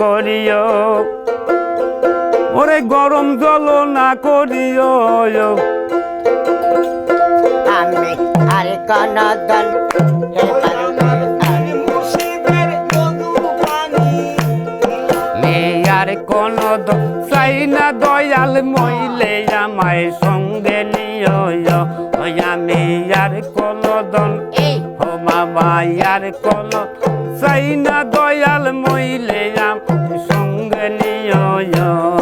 করিও। ওরে গরম জল না করিও। আমি আর কানাদন আর কোন চাই না দয়াল মইলে আমায় সঙ্গে নিও। আমি আর কোন দন হোমা আর কোন চাই না দয়াল মইলে সঙ্গে নিয়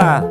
lah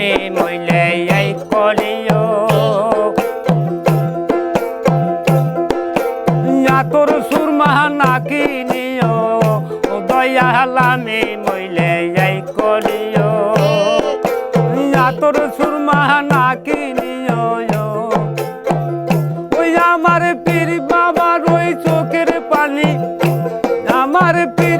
আমি মইলে এই কলিও। না তোর সুরমা না কিনিও দয়ালামি মইলে এই কলিও। না তোর সুরমা না কিনিও ওই আমার পীর বাবার ওই চোখের পানি। আমার পীর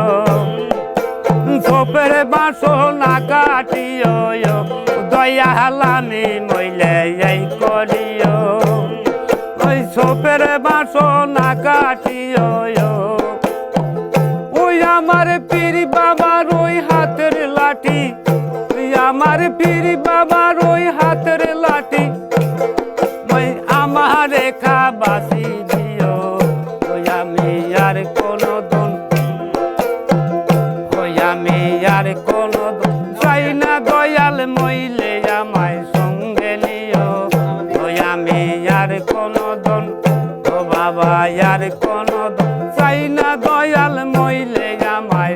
সোপের বাঁশো না কাটিও, দয়া হালামি মইলে এই করিও। ওই সোপের বাঁশো না কাটিও, ওই আমার পীর বাবার ওই হাতের লাঠি আমার পীর বাবার ওই হাতের লাঠি। আমি আর কোনো চাই না, দয়াল মইলে আমায় সঙ্গে নিও। আমি আর কোনো দন ও বাবা, আর কোনো চাই না, দয়াল মইলে আমায়